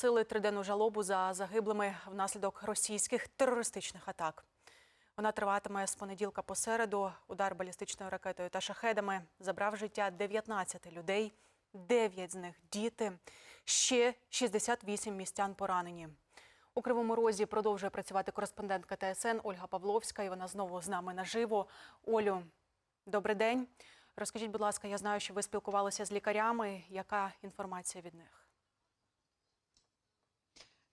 Сили триденну жалобу за загиблими внаслідок російських терористичних атак. Вона триватиме з понеділка по середу. Удар балістичною ракетою та шахедами забрав життя 19 людей, 9 з них діти. Ще 68 містян поранені. У Кривому Розі продовжує працювати кореспондентка ТСН Ольга Павловська. І вона знову з нами наживо. Олю, добрий день. Розкажіть, будь ласка, я знаю, що ви спілкувалися з лікарями. Яка інформація від них?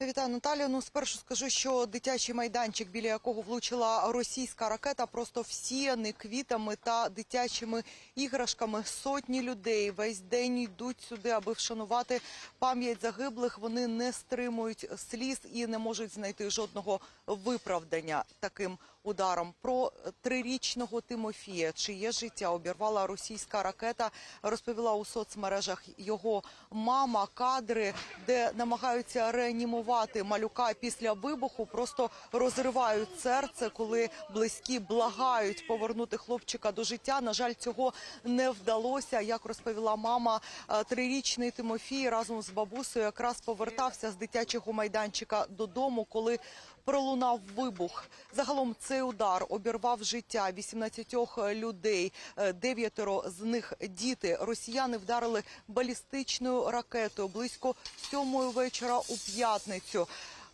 Вітаю, Наталію. Ну, спершу скажу, що дитячий майданчик, біля якого влучила російська ракета, просто всіяний квітами та дитячими іграшками. Сотні людей весь день йдуть сюди, аби вшанувати пам'ять загиблих. Вони не стримують сліз і не можуть знайти жодного виправдання таким ударом. Про трирічного Тимофія, чиє життя обірвала російська ракета, розповіла у соцмережах його мама. Кадри, де намагаються реанімувати малюка після вибуху, просто розривають серце, коли близькі благають повернути хлопчика до життя. На жаль, цього не вдалося. Як розповіла мама, е, трирічний Тимофій разом з бабусею якраз повертався з дитячого майданчика додому, коли пролунав вибух. Загалом цей удар обірвав життя 18 людей. Е, Дев'ятеро з них діти. Росіяни вдарили балістичною ракетою близько сьомої вечора у п'ятницю.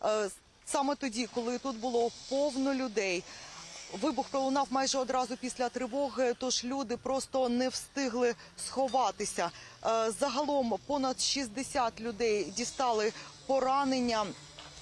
Е, Саме тоді, коли тут було повно людей. Вибух пролунав майже одразу після тривоги, тож люди просто не встигли сховатися. Е, Загалом понад 60 людей дістали поранення.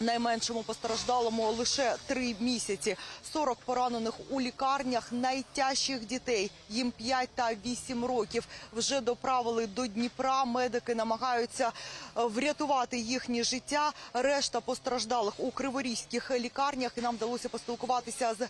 Найменшому постраждалому лише три місяці. 40 поранених у лікарнях. Найтяжчих дітей їм 5 та 8 років. Вже доправили до Дніпра. Медики намагаються е, врятувати їхнє життя. Решта постраждалих у криворізьких лікарнях. І нам вдалося поспілкуватися з е,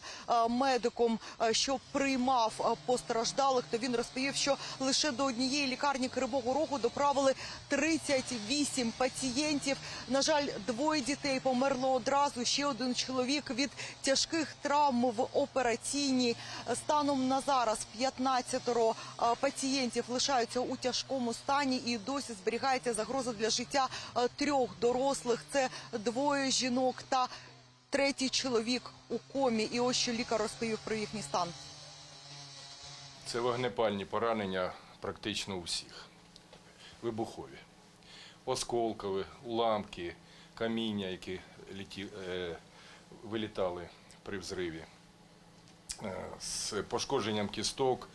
медиком, е, що приймав постраждалих. То він розповів, що лише до однієї лікарні Кривого Рогу доправили 38 пацієнтів. На жаль, двоє дітей померло одразу. Ще один чоловік від тяжких травм в операційній. Станом на зараз 15 пацієнтів лишаються у тяжкому стані і досі зберігається загроза для життя трьох дорослих. Це двоє жінок та третій чоловік у комі. І ось що лікар розповів про їхній стан. Це вогнепальні поранення практично у всіх. Вибухові. Осколкові, уламки, каміння, які літі, е, вилітали при взриві. Е, з пошкодженням кісток,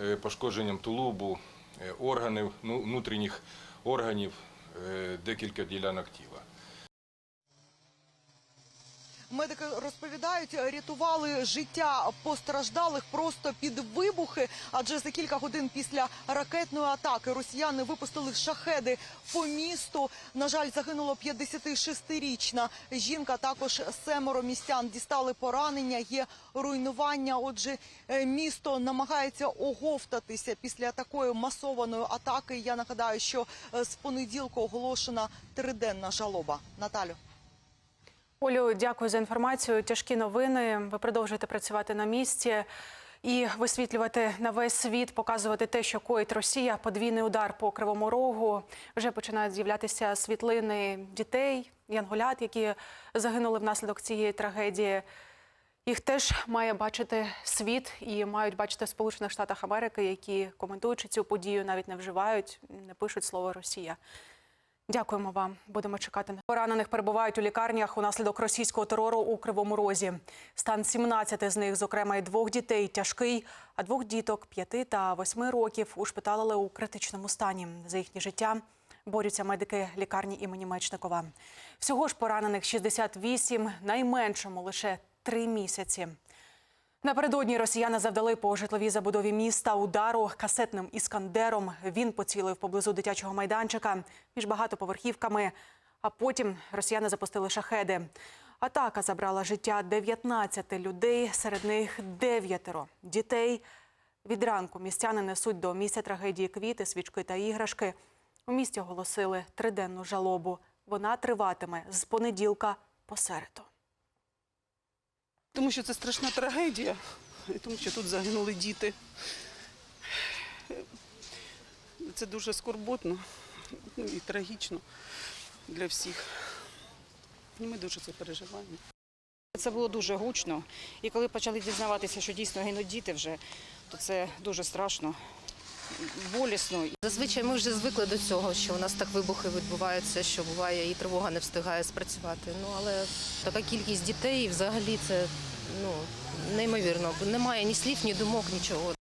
е, пошкодженням тулубу, е, органів, ну, внутрішніх органів, е, декілька ділянок тіла. Медики розповідають, рятували життя постраждалих просто під вибухи. Адже за кілька годин після ракетної атаки росіяни випустили шахеди по місту. На жаль, загинуло 56-річна жінка. Також семеро містян дістали поранення. Є руйнування. Отже, е, місто намагається оговтатися після такої масованої атаки. Я нагадаю, що е, з понеділка оголошена триденна жалоба. Наталю. Олю, дякую за інформацію. Тяжкі новини. Ви продовжуєте працювати на місці і висвітлювати на весь світ, показувати те, що коїть Росія. Подвійний удар по кривому рогу. Вже починають з'являтися світлини дітей, янголят, які загинули внаслідок цієї трагедії. Їх теж має бачити світ і мають бачити в Сполучених Штатах Америки, які коментуючи цю подію, навіть не вживають, не пишуть слово Росія. Дякуємо вам. Будемо чекати. Поранених перебувають у лікарнях унаслідок російського терору у Кривому Розі. Стан 17 з них, зокрема і двох дітей, тяжкий, а двох діток 5 та 8 років ушпиталили у критичному стані. За їхнє життя борються медики лікарні імені Мечникова. Всього ж поранених 68, найменшому лише 3 місяці. Напередодні росіяни завдали по житловій забудові міста удару касетним іскандером. Він поцілив поблизу дитячого майданчика між багатоповерхівками. А потім росіяни запустили шахеди. Атака забрала життя 19 людей, серед них дев'ятеро дітей. Від ранку містяни несуть до місця трагедії квіти, свічки та іграшки. У місті оголосили триденну жалобу. Вона триватиме з понеділка по середу. Тому що це страшна трагедія, і тому що тут загинули діти. Це дуже скорботно ну, і трагічно. для всіх. І ми дуже це переживаємо. Це було дуже гучно. І коли почали дізнаватися, що дійсно гинуть діти вже, то це дуже страшно, болісно. Зазвичай ми вже звикли до цього, що у нас так вибухи відбуваються, що буває і тривога не встигає спрацювати. Ну але така кількість дітей взагалі це ну неймовірно. Немає ні слів, ні думок, нічого.